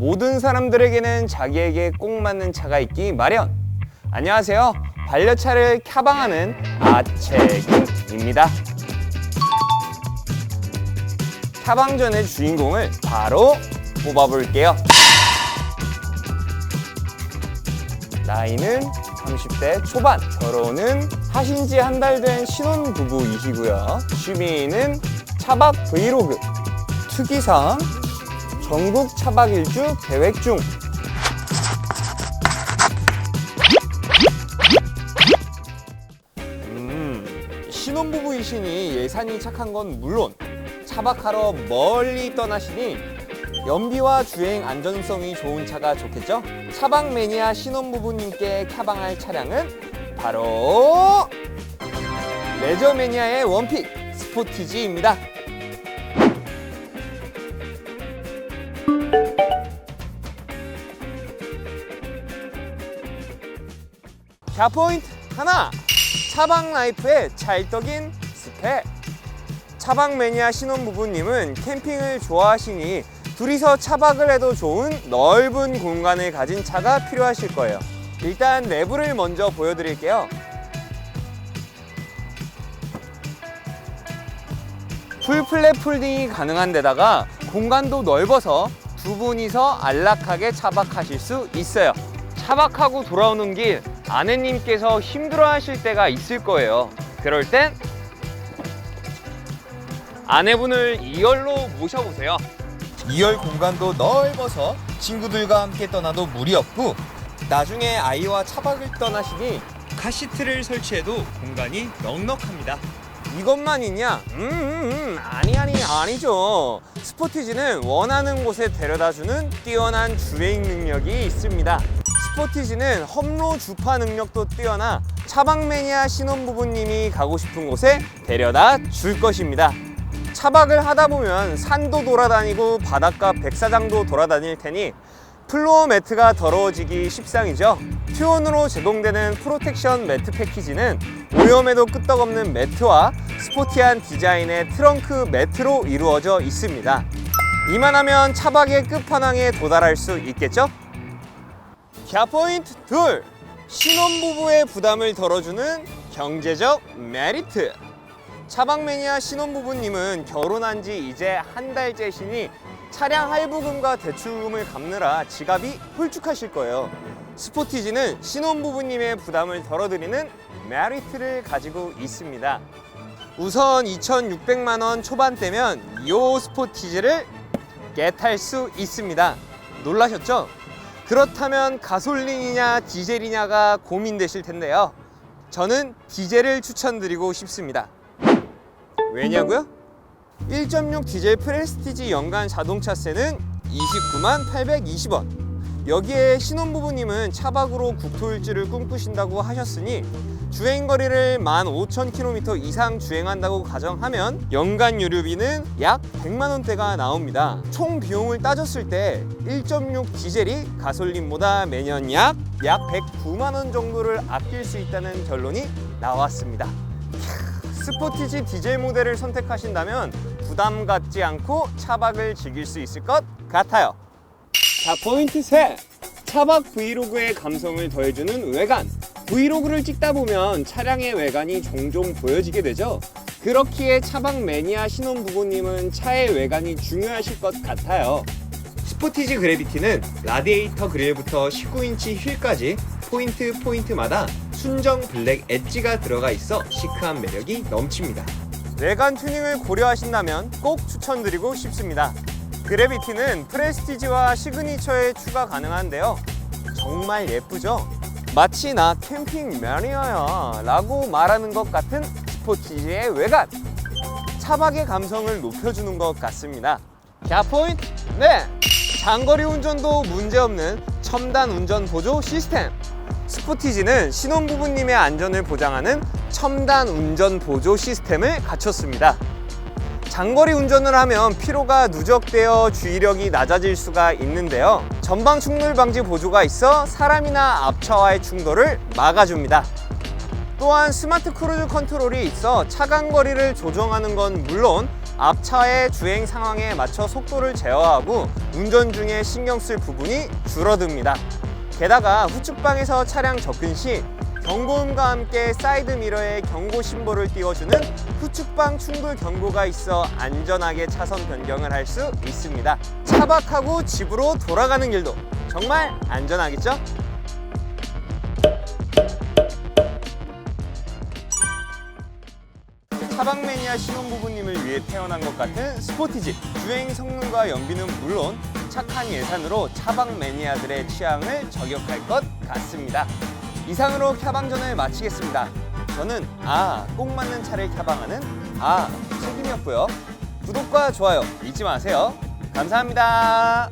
모든 사람들에게는 자기에게 꼭 맞는 차가 있기 마련. 안녕하세요. 반려차를 캬방하는 아채균입니다. 캬방전의 주인공을 바로 뽑아볼게요. 나이는 30대 초반, 결혼은 하신 지 한 달 된 신혼부부이시고요. 취미는 차박 브이로그, 특이사항, 전국 차박 일주 계획 중. 음, 신혼부부이시니 예산이 착한 건 물론 차박하러 멀리 떠나시니 연비와 주행 안전성이 좋은 차가 좋겠죠? 차박 매니아 신혼부부님께 캬방할 차량은 바로 레저 매니아의 원픽 스포티지입니다. 갸포인트 하나. 차박 라이프의 찰떡인 스펙. 차박 매니아 신혼부부님은 캠핑을 좋아하시니 둘이서 차박을 해도 좋은 넓은 공간을 가진 차가 필요하실 거예요. 일단 내부를 먼저 보여드릴게요. 풀플랫 폴딩이 가능한 데다가 공간도 넓어서 두 분이서 안락하게 차박하실 수 있어요. 차박하고 돌아오는 길 아내님께서 힘들어 하실 때가 있을 거예요. 그럴 땐 아내분을 2열로 모셔보세요. 2열 공간도 넓어서 친구들과 함께 떠나도 무리 없고 나중에 아이와 차박을 떠나시니 카시트를 설치해도 공간이 넉넉합니다. 이것만 있냐? 음, 음, 음, 아니 아니 아니죠. 스포티지는 원하는 곳에 데려다주는 뛰어난 주행 능력이 있습니다 스포티지는 험로 주파 능력도 뛰어나 차박 매니아 신혼부부님이 가고 싶은 곳에 데려다 줄 것입니다 차박을 하다 보면 산도 돌아다니고 바닷가 백사장도 돌아다닐 테니 플로어 매트가 더러워지기 십상이죠. 튜온으로 제공되는 프로텍션 매트 패키지는 오염에도 끄떡없는 매트와 스포티한 디자인의 트렁크 매트로 이루어져 있습니다. 이만하면 차박의 끝판왕에 도달할 수 있겠죠? 갸 포인트 둘 신혼부부의 부담을 덜어주는 경제적 메리트 차박 매니아 신혼부부님은 결혼한 지 이제 한 달째시니 차량 할부금과 대출금을 갚느라 지갑이 홀쭉하실 거예요. 스포티지는 신혼부부님의 부담을 덜어드리는 메리트를 가지고 있습니다. 우선 2,600만 원 초반대면 이 스포티지를 겟할 수 있습니다. 놀라셨죠? 그렇다면 가솔린이냐 디젤이냐가 고민되실 텐데요. 저는 디젤을 추천드리고 싶습니다. 왜냐고요? 1.6 디젤 프레스티지 연간 자동차세는 29만 820원. 여기에 신혼부부님은 차박으로 국토일지를 꿈꾸신다고 하셨으니 주행 거리를 15,000km 이상 주행한다고 가정하면 연간 유류비는 약 100만 원대가 나옵니다. 총 비용을 따졌을 때 1.6 디젤이 가솔린보다 매년 약, 약 109만 원 정도를 아낄 수 있다는 결론이 나왔습니다. 스포티지 디젤 모델을 선택하신다면 부담 갖지 않고 차박을 즐길 수 있을 것 같아요. 자, 포인트 셋. 차박 브이로그의 감성을 더해주는 외관. 브이로그를 찍다 보면 차량의 외관이 종종 보여지게 되죠. 그렇기에 차박 매니아 신혼부부님은 차의 외관이 중요하실 것 같아요. 스포티지 그래비티는 라디에이터 그릴부터 19인치 휠까지 포인트 포인트마다 순정 블랙 엣지가 들어가 있어 시크한 매력이 넘칩니다. 외관 튜닝을 고려하신다면 꼭 추천드리고 싶습니다. 그래비티는 프레스티지와 시그니처에 추가 가능한데요. 정말 예쁘죠? 마치 나 캠핑 매니아야 라고 말하는 것 같은 스포티지의 외관. 차박의 감성을 높여주는 것 같습니다. 자, 포인트! 네! 장거리 운전도 문제없는 첨단 운전 보조 시스템. 스포티지는 신혼부부님의 안전을 보장하는 첨단 운전 보조 시스템을 갖췄습니다. 장거리 운전을 하면 피로가 누적되어 주의력이 낮아질 수가 있는데요. 전방 충돌 방지 보조가 있어 사람이나 앞차와의 충돌을 막아줍니다. 또한 스마트 크루즈 컨트롤이 있어 차간 거리를 조정하는 건 물론 앞차의 주행 상황에 맞춰 속도를 제어하고 운전 중에 신경 쓸 부분이 줄어듭니다. 게다가 후측방에서 차량 접근 시 경고음과 함께 사이드 미러에 경고 심볼을 띄워주는 후측방 충돌 경고가 있어 안전하게 차선 변경을 할 수 있습니다. 차박하고 집으로 돌아가는 길도 정말 안전하겠죠? 차박 매니아 신혼부부님을 위해 태어난 것 같은 스포티지 주행 성능과 연비는 물론 착한 예산으로 차박 매니아들의 취향을 저격할 것 같습니다. 이상으로 캬방전을 마치겠습니다. 저는 아, 꼭 맞는 차를 캬방하는 아, 책임이었고요. 구독과 좋아요 잊지 마세요. 감사합니다.